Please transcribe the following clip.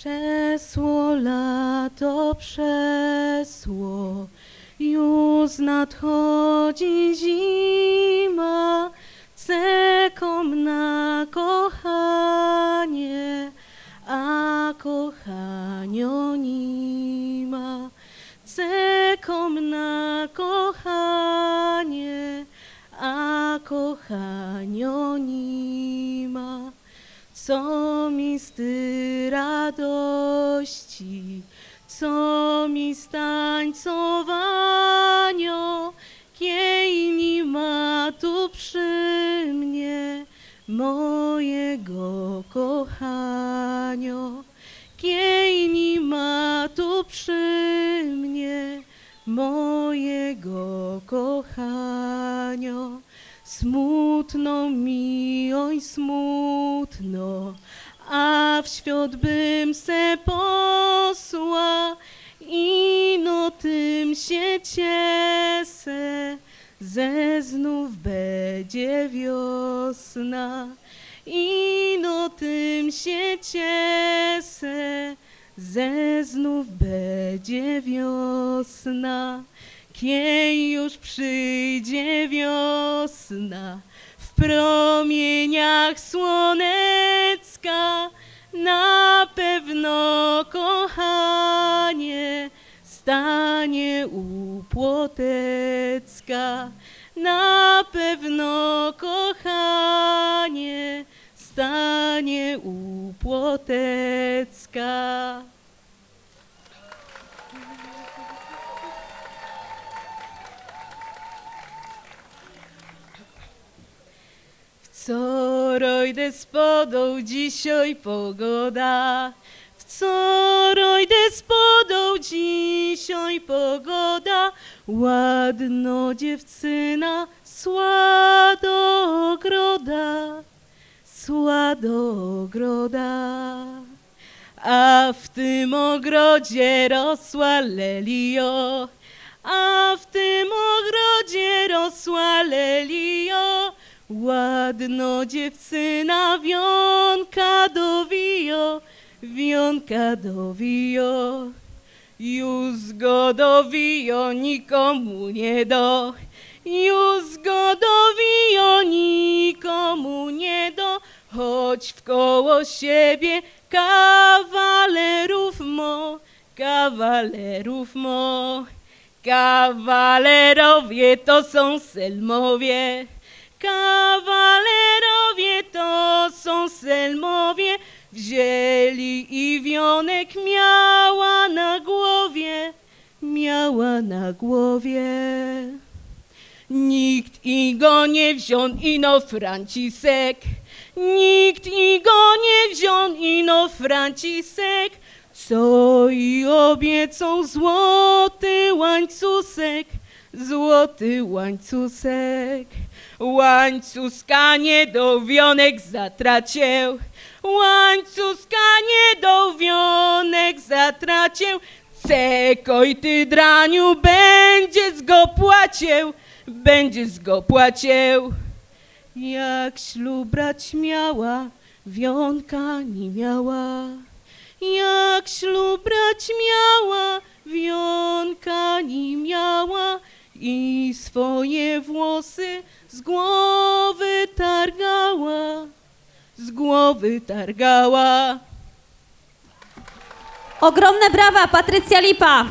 Przesło lato, przesło, już nadchodzi zima, cekom na kochanie, a kochanio nie ma. Cekom na kochanie, a kochanio nie ma. Co mi z ty radości, co mi z tańcowania, nie ma tu przy mnie mojego kochanio. Kiej nie ma tu przy mnie mojego kochanio. Smutno mi, oj smutno, a w świat bym se posła i no tym się ciesę, ze znów będzie wiosna i no tym się ciesę, ze znów będzie wiosna. Kiej już przyjdzie wiosna, w promieniach słonecka, na pewno kochanie stanie u płotecka. Na pewno kochanie stanie u płotecka. Co rojdę dzisiaj pogoda? W co dzisiaj pogoda? Ładno dziewczyna, sła do ogroda, sła do ogroda. A w tym ogrodzie rosła lelio, a w tym ogrodzie rosła lelio. Ładno dziewczyna wionka dowio, wionka dowio. Już go dowio nikomu nie do, już go dowio nikomu nie do, choć wkoło siebie kawalerów mo, kawalerów mo. Kawalerowie to są selmowie, kawalerowie to są selmowie, wzięli i wionek miała na głowie, miała na głowie. Nikt i go nie wziął, ino Francisek. Nikt i go nie wziął, ino Francisek. Co i obiecą złoty łańcuszek, złoty łańcuszek. Łańcuska nie do wionek zatracił, łańcuska nie do wionek zatracił. Cekoj ty draniu, będziesz go płacił, będziesz go płacił. Jak ślub brać miała, wionka nie miała. Jak ślub brać miała, wionka nie miała i swoje włosy z głowy targała, z głowy targała. Ogromne brawa, Patrycja Lipa.